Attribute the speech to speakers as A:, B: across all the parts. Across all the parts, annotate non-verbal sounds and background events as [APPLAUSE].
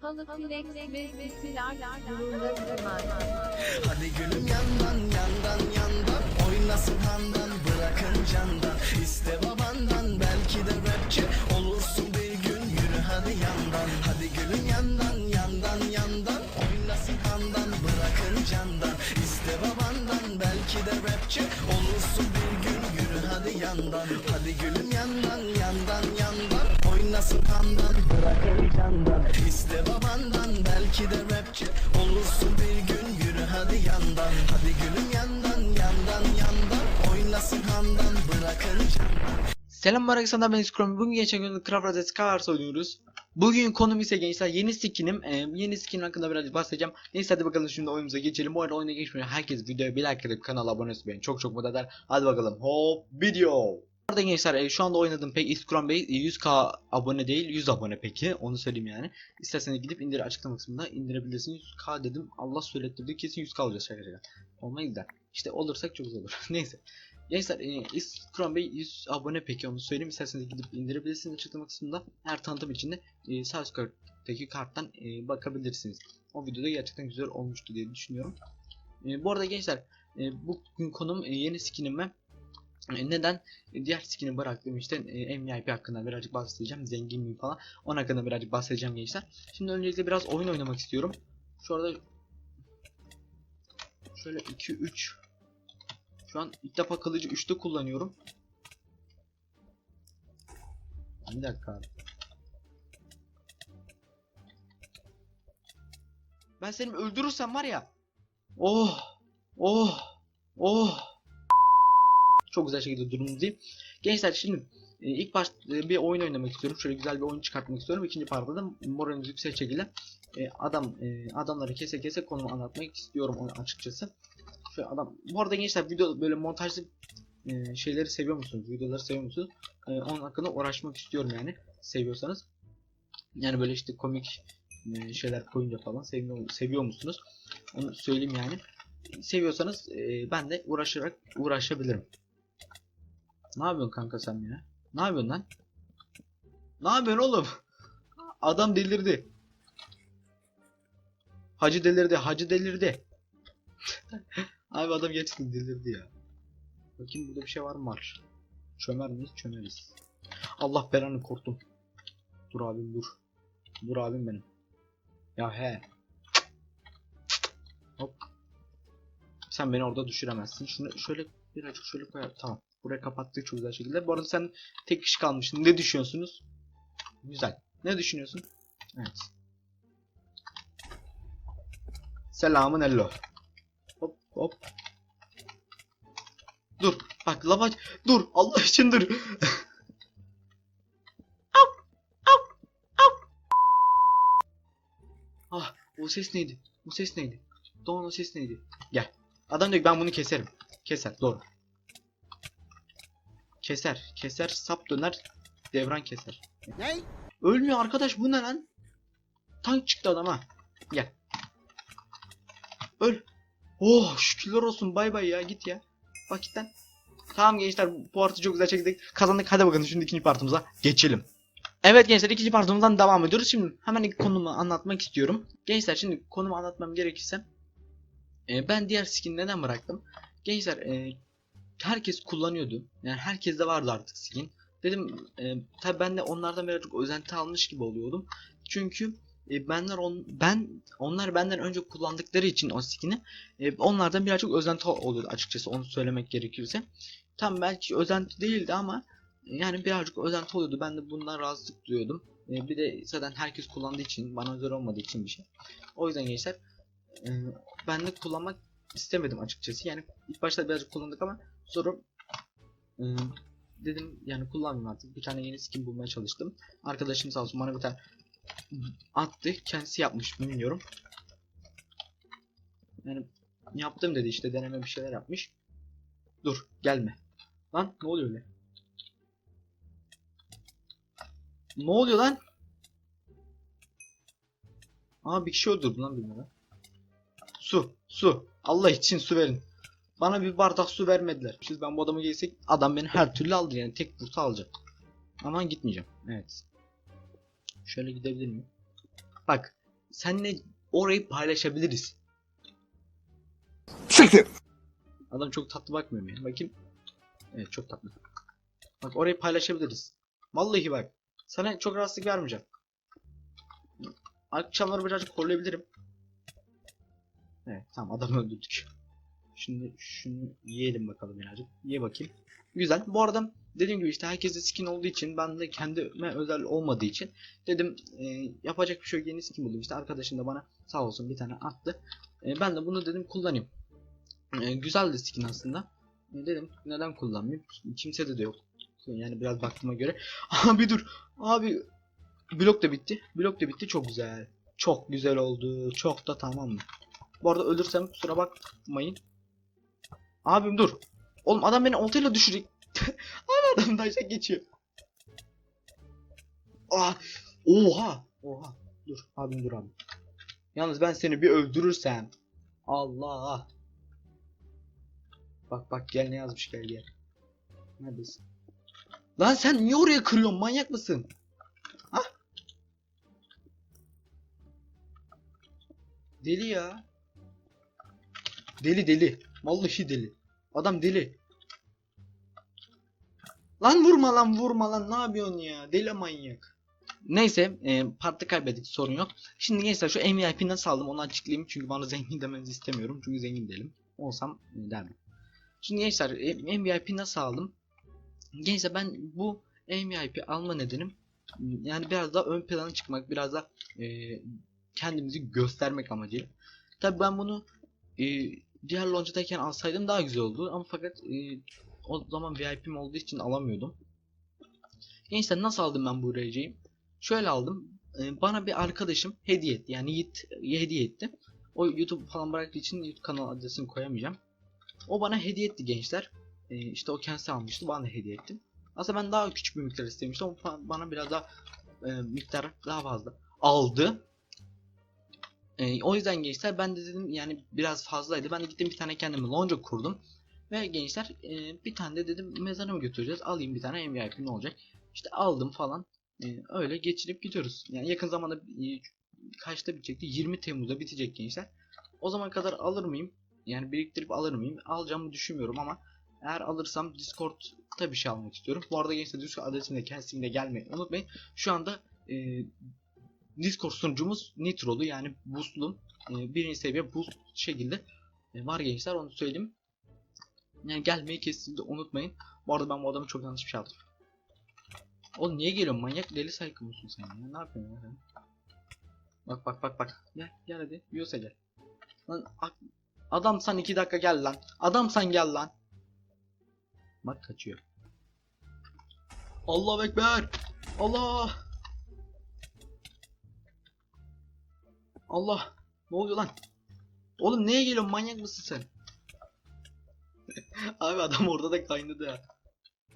A: Halı.
B: Hadi gülüm yandan yandan yandan. Oynasın handan bırakın candan. İste babandan belki de rapçi Olursun bir gün. Yürü hadi yandan. Hadi gülüm yandan yandan yandan. Oynasın handan bırakın candan. İste babandan belki de rapçi Olursun bir gün. Yürü hadi yandan. Hadi Oynasın handan bırakın candan İste babandan belki de rapçi Olursun bir gün yürü hadi yandan Hadi gülüm yandan yandan yandan Oynasın handan bırakın candan
C: Selam arkadaşlar ben Scrum. Bugün geçen gün Craft Razet Cars oynuyoruz. Bugün konum ise gençler yeni skinim. Ee, yeni skin hakkında biraz bahsedeceğim. Neyse hadi bakalım şimdi oyunumuza geçelim. Bu arada oyuna geçmeden herkes videoya bir like atıp kanala abone beni çok çok mutlu eder. Hadi bakalım. Hop video. Arada gençler e, şu anda oynadığım pek Scrum Bey e, 100k abone değil 100 abone peki onu söyleyeyim yani. İsterseniz gidip indir açıklama kısmında indirebilirsiniz. 100k dedim Allah söylettirdi kesin 100k olacağız şaka. Olmayız da. İşte olursak çok olur. [LAUGHS] Neyse. Gençler e, Bey 100 abone peki onu söyleyeyim isterseniz gidip indirebilirsiniz açıklama kısmında her tanıtım içinde e, sağ karttan e, bakabilirsiniz. O videoda gerçekten güzel olmuştu diye düşünüyorum. E, bu arada gençler e, bugün konum e, yeni skinime e, neden E, diğer skini bıraktım işte e, MVIP hakkında birazcık bahsedeceğim zengin miyim falan onun hakkında birazcık bahsedeceğim gençler. Şimdi öncelikle biraz oyun oynamak istiyorum. Şu arada şöyle 2 3 şu an ilk defa kılıcı 3'te kullanıyorum. Bir dakika. Ben seni öldürürsem var ya. Oh. Oh. Oh. Çok güzel şekilde durumumuzdayım. Gençler şimdi e, ilk baş e, bir oyun oynamak istiyorum. Şöyle güzel bir oyun çıkartmak istiyorum. İkinci partta da moralimiz yüksek şekilde e, adam adamları kese kese konumu anlatmak istiyorum açıkçası. Şöyle adam bu arada gençler video böyle montajlı şeyleri seviyor musunuz? Videoları seviyor musunuz? Onun hakkında uğraşmak istiyorum yani. Seviyorsanız. Yani böyle işte komik şeyler koyunca falan seviyor, seviyor musunuz? Onu söyleyeyim yani. Seviyorsanız ben de uğraşarak uğraşabilirim. Ne yapıyorsun kanka sen ya? Ne yapıyorsun lan? Ne yapıyorsun oğlum? Adam delirdi. Hacı delirdi, hacı delirdi. [LAUGHS] Abi adam gerçekten delirdi ya. Bakayım burada bir şey var mı var. Çömer miyiz? Çömeriz. Allah belanı korktum. Dur abim dur. Dur abim benim. Ya he. Hop. Sen beni orada düşüremezsin. Şunu şöyle birazcık şöyle koyar. Tamam. Buraya kapattık çok güzel şekilde. Bu arada sen tek kişi kalmışsın. Ne düşünüyorsunuz? Güzel. Ne düşünüyorsun? Evet. Selamun ello. Hop hop. Dur. Bak lava dur. Allah için dur. [LAUGHS] Au, au, au. ah o ses neydi? O ses neydi? Doğan o ses neydi? Gel. Adam diyor ki ben bunu keserim. Keser. Doğru. Keser. Keser. Sap döner. Devran keser.
B: Ne?
C: Ölmüyor arkadaş bu ne lan? Tank çıktı adam ha. Gel. Öl. Oh şükürler olsun bay bay ya git ya. Bak git lan. Tamam gençler bu partı çok güzel çektik. Kazandık hadi bakalım şimdi ikinci partımıza geçelim. Evet gençler ikinci partımızdan devam ediyoruz. Şimdi hemen ilk konumu anlatmak istiyorum. Gençler şimdi konumu anlatmam gerekirse. e, ben diğer skin neden bıraktım? Gençler e, herkes kullanıyordu. Yani herkeste vardı artık skin. Dedim e, tabi ben de onlardan birazcık özenti almış gibi oluyordum. Çünkü e, benler on, ben onlar benden önce kullandıkları için o skin'i e, onlardan birazcık özenti oluyordu açıkçası onu söylemek gerekirse. Tam belki özenti değildi ama e, yani birazcık özenti oluyordu. Ben de bundan rahatsızlık duyuyordum. E, bir de zaten herkes kullandığı için bana özel olmadığı için bir şey. O yüzden gençler e, ben de kullanmak istemedim açıkçası. Yani ilk başta birazcık kullandık ama sonra e, dedim yani kullanmayayım artık. Bir tane yeni skin bulmaya çalıştım. Arkadaşım sağ olsun bana bir tane attı. Kendisi yapmış bilmiyorum. Yani yaptım dedi işte deneme bir şeyler yapmış. Dur gelme. Lan ne oluyor öyle? Ne oluyor lan? Aa bir kişi öldürdü lan bilmem. Su, su. Allah için su verin. Bana bir bardak su vermediler. Siz ben bu adamı gelsek adam beni her türlü aldı yani tek vursa alacak. Ama gitmeyeceğim. Evet. Şöyle gidebilir miyim? Bak seninle orayı paylaşabiliriz.
D: Siktir.
C: Adam çok tatlı bakmıyor mu ya? Bakayım. Evet çok tatlı. Bak orayı paylaşabiliriz. Vallahi bak. Sana çok rahatsızlık vermeyeceğim. Akşamları birazcık koruyabilirim. Evet tamam adamı öldürdük. Şimdi şunu yiyelim bakalım birazcık. Ye bakayım. Güzel. Bu arada dediğim gibi işte herkeste skin olduğu için ben de kendime özel olmadığı için dedim e, yapacak bir şey yok yeni skin buldum. İşte arkadaşım da bana sağ olsun bir tane attı. E, ben de bunu dedim kullanayım. E, güzel de skin aslında. E, dedim neden kullanmayayım? Kimsede de yok. Yani biraz baktığıma göre. [LAUGHS] Abi dur. Abi blok da bitti. Blok da bitti. Çok güzel. Çok güzel oldu. Çok da tamam mı? Bu arada ölürsem kusura bakmayın. Abim dur. Oğlum adam beni oltayla düşürecek. [LAUGHS] Abi adam da geçiyor. Ah. Oha. Oha. Dur. Abim dur abi. Yalnız ben seni bir öldürürsem. Allah. Bak bak gel ne yazmış gel gel. Neredesin? Lan sen niye oraya kırıyorsun manyak mısın? Ah. Deli ya. Deli deli. Vallahi deli. Adam deli. Lan vurma lan vurma lan ne yapıyorsun ya? Deli manyak. Neyse e, partı kaybettik sorun yok. Şimdi gençler şu MVP nasıl aldım onu açıklayayım çünkü bana zengin demenizi istemiyorum çünkü zengin değilim. Olsam derdim. Şimdi gençler e, MVP nasıl aldım? Gençler ben bu MVP alma nedenim yani biraz daha ön plana çıkmak, biraz da e, kendimizi göstermek amacıyla. Tabi ben bunu e, diğer loncadayken alsaydım daha güzel oldu ama fakat e, o zaman VIP'm olduğu için alamıyordum. Gençler nasıl aldım ben bu RC'yi? Şöyle aldım. E, bana bir arkadaşım hediye etti. Yani Yiğit hediye etti. O YouTube falan bıraktığı için YouTube kanal adresini koyamayacağım. O bana hediye etti gençler. E, işte o kendisi almıştı. Bana da hediye etti. Aslında ben daha küçük bir miktar istemiştim fa- bana biraz daha e, miktar daha fazla aldı. E, o yüzden gençler ben de dedim yani biraz fazlaydı. Ben de gittim bir tane kendime lonca kurdum. Ve gençler e, bir tane de dedim mezara mı götüreceğiz? Alayım bir tane MVP ne olacak? İşte aldım falan. E, öyle geçirip gidiyoruz. Yani yakın zamanda e, kaçta bitecekti? 20 Temmuz'da bitecek gençler. O zaman kadar alır mıyım? Yani biriktirip alır mıyım? Alacağımı düşünmüyorum ama eğer alırsam Discord'ta bir şey almak istiyorum. Bu arada gençler Discord adresimde kendisinde gelmeyi unutmayın. Şu anda e, Discord sunucumuz Nitro'lu yani boostlu e, birinci seviye boost şekilde e, var gençler onu söyleyeyim. Yani gelmeyi kesinlikle unutmayın. Bu arada ben bu adamı çok yanlış bir şey aldım. Oğlum niye geliyorsun manyak deli saykı mısın sen ya? Ne yapıyorsun ya sen? Bak bak bak bak. Gel gel hadi. Yiyorsa gel. Lan ak- adamsan iki dakika gel lan. Adamsan gel lan. Bak kaçıyor. Allah ekber. Allah. Allah. Ne oluyor lan? Oğlum neye geliyorsun manyak mısın sen? [LAUGHS] Abi adam orada da kaynadı ya.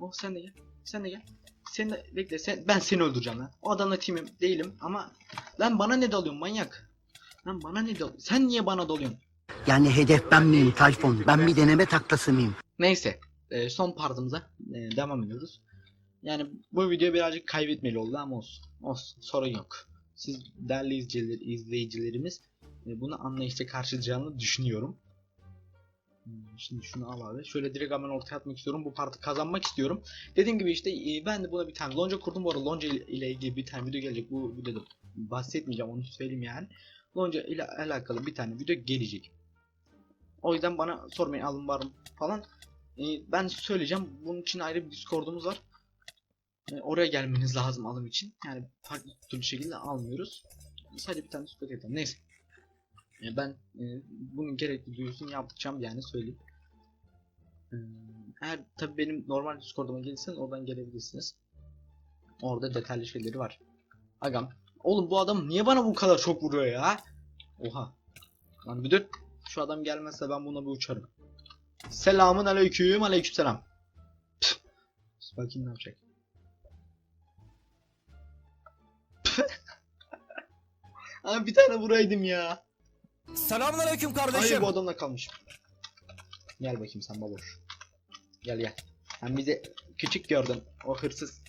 C: Oh sen de gel. Sen de gel. Sen de bekle sen ben seni öldüreceğim lan. O adamla team'im değilim ama lan bana ne dalıyorsun manyak? Lan bana ne dalıyorsun? Sen niye bana dalıyorsun?
E: Yani hedef ben miyim Tayfun? Ben bir deneme taklası mıyım?
C: Neyse. e, son partımıza e, devam ediyoruz. Yani bu video birazcık kaybetmeli oldu ama olsun. Olsun. Sorun yok. Siz değerli izleyiciler, izleyicilerimiz e, bunu anlayışla karşılayacağını düşünüyorum. Hmm, Şimdi şunu al abi. Şöyle direkt hemen ortaya atmak istiyorum. Bu partı kazanmak istiyorum. Dediğim gibi işte e, ben de buna bir tane lonca kurdum. Bu arada lonca ile ilgili bir tane video gelecek. Bu videoda bahsetmeyeceğim onu söyleyeyim yani. Lonca ile alakalı bir tane video gelecek. O yüzden bana sormayın alın var mı falan. E, ben söyleyeceğim. Bunun için ayrı bir Discord'umuz var. E, oraya gelmeniz lazım alım için. Yani farklı türlü şekilde almıyoruz. Sadece bir tane Discord yeter. Neyse. E, ben e, bunun gerekli duyurusunu yapacağım yani söyleyeyim. E, eğer tabi benim normal Discord'uma gelirseniz oradan gelebilirsiniz. Orada detaylı şeyleri var. Agam. Oğlum bu adam niye bana bu kadar çok vuruyor ya? Oha. Lan bir dur. Şu adam gelmezse ben buna bir uçarım. Selamun aleyküm aleykümselam. Püh. Bakayım ne yapacak. Abi bir tane vuraydım ya.
D: Selamünaleyküm
C: Hayır
D: kardeşim.
C: bu adamla kalmış. Gel bakayım sen baboş. Gel gel. Sen bizi küçük gördün. O hırsız.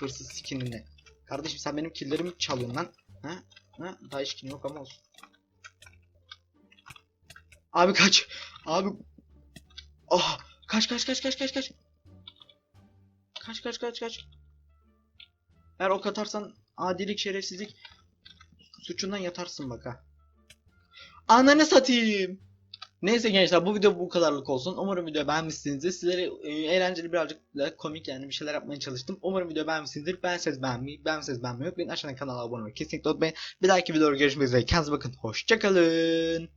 C: Hırsız skinini. Kardeşim sen benim killerimi çalıyorsun lan. Ha? Ha, daha işkin yok ama olsun. Abi kaç. Abi. Oh. Kaç kaç kaç kaç kaç kaç. Kaç kaç kaç kaç. Eğer ok atarsan adilik şerefsizlik suçundan yatarsın bak ha. Ananı satayım. Neyse gençler bu video bu kadarlık olsun. Umarım video beğenmişsinizdir. Sizlere e, eğlenceli birazcık da komik yani bir şeyler yapmaya çalıştım. Umarım video beğenmişsinizdir. Beğenseniz beğenmeyi, beğenmeseniz beğenmeyi unutmayın. Aşağıdan kanala abone olmayı kesinlikle unutmayın. Bir dahaki videoda görüşmek üzere. Kendinize bakın. Hoşçakalın.